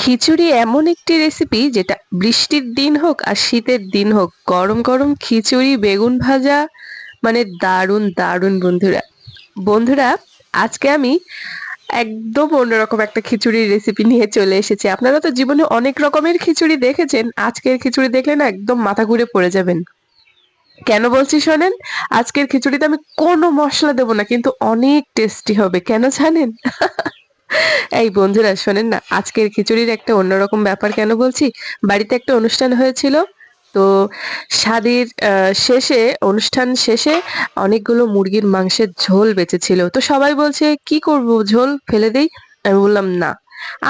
খিচুড়ি এমন একটি রেসিপি যেটা বৃষ্টির দিন হোক আর শীতের দিন হোক। গরম গরম খিচুড়ি, বেগুন ভাজা মানে দারুণ দারুণ বন্ধুরা। বন্ধুরা, আজকে আমি একদম অন্যরকম একটা খিচুড়ির রেসিপি নিয়ে চলে এসেছি। আপনারা তো জীবনে অনেক রকমের খিচুড়ি দেখেছেন। আজকের খিচুড়ি দেখলে না একদম মাথা ঘুরে পড়ে যাবেন। কেন বলছি শোনেন? আজকের খিচুড়িতে আমি কোনো মশলা দেবো না, কিন্তু অনেক টেস্টি হবে। কেন জানেন? এই বন্ধুরা, শোনেন না, আজকের খিচুড়ির একটা অন্যরকম ব্যাপার কেন বলছি? বাড়িতে একটা অনুষ্ঠান হয়েছিল, তো স্বাদের শেষে, অনুষ্ঠান শেষে অনেকগুলো মুরগির মাংসের ঝোল বেঁচেছিল। তো সবাই বলছে, কি করব, ঝোল ফেলে দেই? আমি বললাম, না।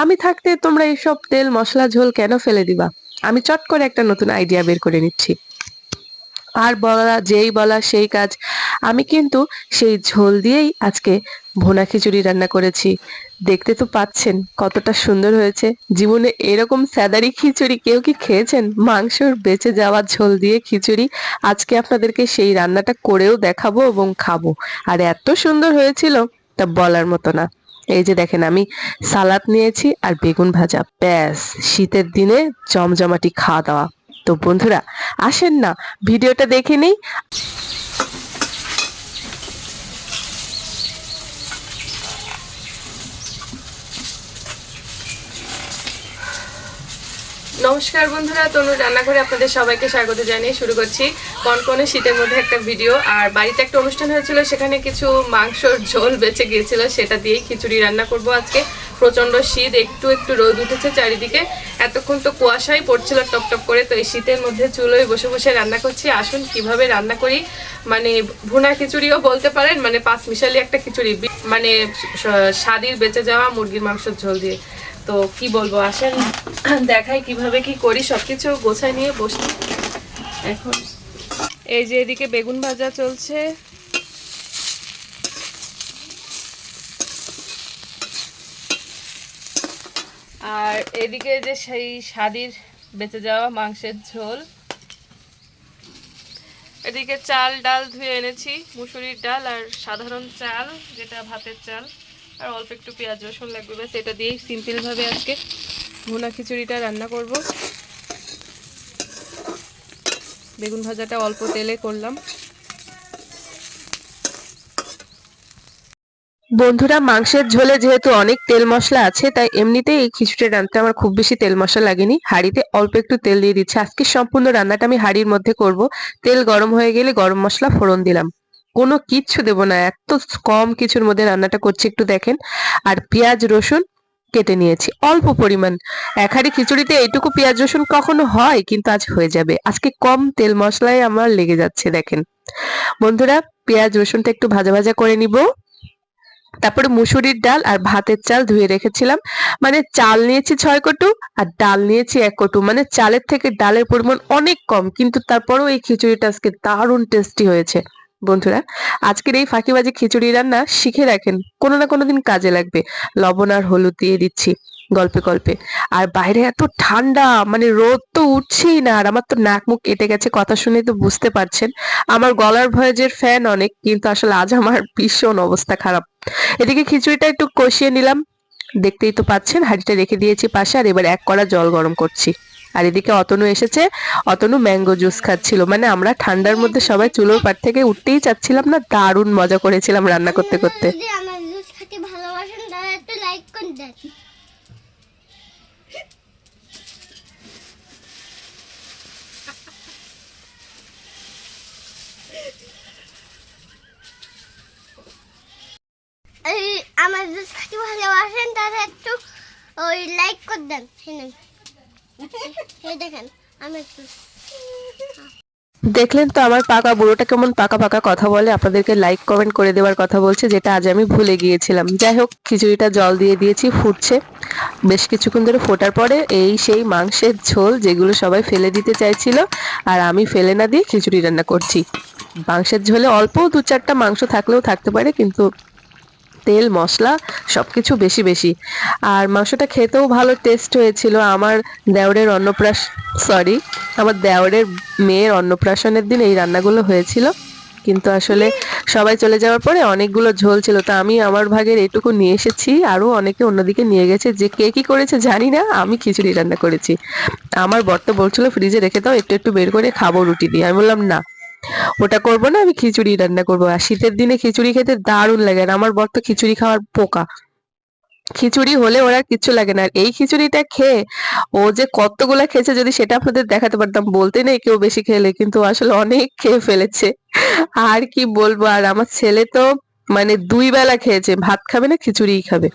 আমি থাকতে তোমরা এইসব তেল, মশলা, ঝোল কেন ফেলে দিবা? আমি চট করে একটা নতুন আইডিয়া বের করে নিচ্ছি। আর বলা, যেই বলা, সেই কাজ আমি কিন্তু সেই ঝোল দিয়েই আজকে ভুনা খিচুড়ি রান্না করেছি। দেখতে তো পাচ্ছেন কতটা সুন্দর হয়েছে। জীবনে এরকম স্যাদারি খিচুড়ি কেউ কি খেয়েছেন? মাংসর বেঁচে যাওয়া ঝোল দিয়ে খিচুড়ি। আজকে আপনাদেরকে সেই রান্নাটা করেও দেখাবো এবং খাব। আর এত সুন্দর হয়েছিল তা বলার মতো না। এই যে দেখেন আমি সালাদ নিয়েছি আর বেগুন ভাজা। ব্যাস, শীতের দিনে জমজমাটি খাওয়া দাওয়া। তো বন্ধুরা, আসেন না, ভিডিওটা দেখে নেই। নমস্কার বন্ধুরা, তনু রান্নাঘরে আপনাদের সবাইকে স্বাগত জানিয়ে শুরু করছি কনকনে শীতের মধ্যে একটা ভিডিও আর বাড়িতে একটা অনুষ্ঠান হয়েছিল, সেখানে কিছু মাংসর ঝোল বেঁচে গিয়েছিল, সেটা দিয়েই খিচুড়ি রান্না করব আজকে। প্রচণ্ড শীত, একটু একটু রোদ উঠেছে চারিদিকে। এতক্ষণ তো কুয়াশাই পড়ছিল টপ টপ করে, তো এই শীতের মধ্যে চুলোয় বসে বসে রান্না করছি। আসুন, কীভাবে রান্না করি? মানে ভুনা খিচুড়িও বলতে পারেন মানে পাঁচ মিশালি একটা খিচুড়ি। মানে স্বাদির বেঁচে যাওয়া মুরগির মাংসের ঝোল দিয়ে। তো কি বলব, আসেন, দেখাই কীভাবে কি করি, সবকিছু গোছায় নিয়ে বসি। এখন এই যে এদিকে বেগুন ভাজা চলছে। আর এদিকে যে সেই স্বাদির বেঁচে যাওয়া মাংসের ঝোল। এদিকে চাল, ডাল ধুয়ে এনেছি, মুসুরির ডাল আর সাধারণ চাল, যেটা ভাতের চাল। আর অল্প একটু পেঁয়াজ, রসুন লাগবে, ব্যাস, এটা দিয়েই সিম্পলভাবে আজকে ভুনা খিচুড়িটা রান্না করব। বেগুন ভাজাটা অল্প তেলে করলাম। বন্ধুরা, মাংসের ঝোলে যেহেতু অনেক তেল মশলা আছে, তাই এমনিতেই এই খিচুড়ি রান্নাতে আমার খুব বেশি তেল মশলা লাগেনি। হাঁড়িতে অল্প একটু তেল দিয়ে দিচ্ছি। আজকে সম্পূর্ণ রান্নাটা আমি হাঁড়ির মধ্যে করব। তেল গরম হয়ে গেলে গরম মশলা ফোড়ন দিলাম। কোনো কিচ্ছু দেবো না। এত কম কিছুর মধ্যে রান্নাটা করছি, একটু দেখেন। আর পেঁয়াজ, রসুন কেটে নিয়েছি। অল্প পরিমাণ। এক হাঁড়ি খিচুড়িতে এইটুকু পেঁয়াজ, রসুন কখনো হয়, কিন্তু আজ হয়ে যাবে। আজকে কম তেল মশলায় আমার লেগে যাচ্ছে, দেখেন। বন্ধুরা, পেঁয়াজ, রসুনটা একটু ভাজা ভাজা করে নিব। তারপরে মুসুরির ডাল আর ভাতের চাল ধুয়ে রেখেছিলাম। মানে চাল নিয়েছি ছয় কটু আর ডাল নিয়েছি এক কটু। মানে চালের থেকে ডালের পরিমাণ অনেক কম, কিন্তু তারপরেও এই খিচুড়িটা আজকে দারুণ টেস্টি হয়েছে। বন্ধুরা, আজকের এই ফাঁকিবাজি খিচুড়ি রান্না শিখে রাখেন কোনো না কোনো দিন কাজে লাগবে। লবণ আর হলুদ দিয়ে দিচ্ছি, গল্পে গল্পে। আর বাইরে এত ঠান্ডা মানে রোদ তো উঠছেই না, আর আমার তো নাক মুখ কেটে গেছে, কথা শুনে তো বুঝতে পারছেন। আমার গলার ভয়েজের ফ্যান অনেক, কিন্তু আসলে আজ আমার ভীষণ অবস্থা খারাপ। এদিকে খিচুড়িটা একটু কষিয়ে নিলাম। দেখতেই তো পাচ্ছেন, হাঁড়িটা রেখে দিয়েছি পাশে, আর এবার এক কড়া জল গরম করছি। আর এদিকে অতনু এসেছে। অতনু ম্যাঙ্গো জুস খাচ্ছিল। মানে আমরা ঠান্ডার মধ্যে সবাই চুলোর পাট থেকে উঠতেই চাচ্ছিলাম না, দারুণ মজা করেছিলাম রান্না করতে করতে। আমার জুস ভালোবাসেন তাহলে একটু ওই লাইক করে দেন দেখলেন তো আমার পাকা বুড়োটা কেমন পাকা পাকা কথা বলে? আপনাদেরকে লাইক কমেন্ট করে দেওয়ার কথা বলছে, যেটা আজ আমি ভুলে গিয়েছিলাম। যাই হোক, খিচুড়িটা জল দিয়ে দিয়েছি, ফুটছে। বেশ কিছুক্ষণ ধরে ফোটার পরে এই সেই মাংসের ঝোল যেগুলো সবাই ফেলে দিতে চাইছিল, আর আমি ফেলে না দিয়ে খিচুড়ি রান্না করছি। মাংসের ঝোলে অল্প দু চারটা মাংস থাকলেও থাকতে পারে, কিন্তু তেল, মশলা সব কিছু বেশি বেশি। আর মাংসটা খেতেও ভালো টেস্ট হয়েছিল আমার দেওরের অন্নপ্রাশ সরি আমার দেওরের মেয়ের অন্নপ্রাশনের দিন এই রান্নাগুলো হয়েছিল। কিন্তু আসলে সবাই চলে যাওয়ার পরে অনেকগুলো ঝোল ছিল। তা আমি আমার ভাগের এটুকু নিয়ে এসেছি। আরও অনেকে অন্যদিকে নিয়ে গেছে যে কে কী করেছে জানি না। আমি খিচুড়ি রান্না করেছি। আমার বর তো বলছিল, ফ্রিজে রেখে দাও, একটু একটু বের করে খাব রুটি দিয়ে। আমি বললাম, না। ওটা করব না, আমি খিচুড়ি রান্না করব। আর শীতের দিনে খিচুড়ি খেতে দারুণ লাগে আর আমার বর তো খিচুড়ি খাওয়ার পোকা খিচুড়ি হলে ওর কিচ্ছু লাগে না। আর এই খিচুড়িটা খেয়ে ও যে কতগুলা খেয়েছে যদি সেটা আপনাদের দেখাতে পারতাম, বলতে নেই কেউ বেশি খেলে, কিন্তু আসলে অনেক খেয়ে ফেলেছে। আর কি বলব, আর আমার ছেলে তো মানে দুই বেলা খেয়েছে, ভাত খাবে না, খিচুড়িই খাবে।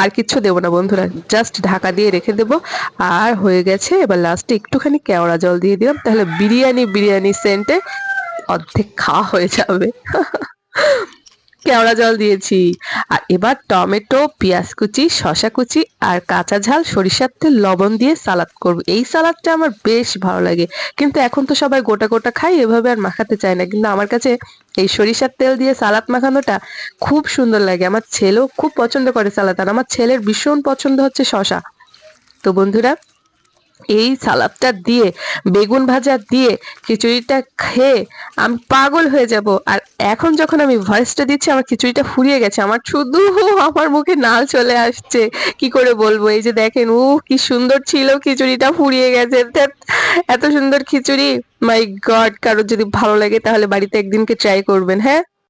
আর কিচ্ছু দেবো না বন্ধুরা জাস্ট ঢাকা দিয়ে রেখে দেবো। আর হয়ে গেছে, এবার লাস্টে একটুখানি কেওড়া জল দিয়ে দিলাম, তাহলে বিরিয়ানি বিরিয়ানি সেন্টে অর্ধেক খাওয়া হয়ে যাবে। কেওড়া জল দিয়েছি। আর এবার টমেটো, পেঁয়াজ কুচি শশা কুচি আর কাঁচা ঝাল, সরিষার তেল, লবণ দিয়ে সালাদ করব। এই সালাদটা আমার বেশ ভালো লাগে। কিন্তু এখন তো সবাই গোটা গোটা খাই এভাবে আর মাখাতে চায় না। কিন্তু আমার কাছে এই সরিষার তেল দিয়ে সালাদ মাখানোটা খুব সুন্দর লাগে। আমার ছেলেও খুব পছন্দ করে সালাদ। আর আমার ছেলের ভীষণ পছন্দ হচ্ছে শশা তো বন্ধুরা এই সালাদটা দিয়ে, বেগুন ভাজা দিয়ে খিচুড়িটা খেয়ে আমি পাগল হয়ে যাব। আর এখন যখন আমি ভয়েসটা দিচ্ছি, আমার খিচুড়িটা ফুরিয়ে গেছে। আমার শুধু আমার মুখে নাল চলে আসছে। কি করে বলব? এই যে দেখেন ও কি সুন্দর ছিল খিচুড়িটা, ফুরিয়ে গেছে। এত সুন্দর খিচুড়ি। মাই গড কারোর যদি ভালো লাগে তাহলে বাড়িতে একদিনকে ট্রাই করবেন হ্যাঁ?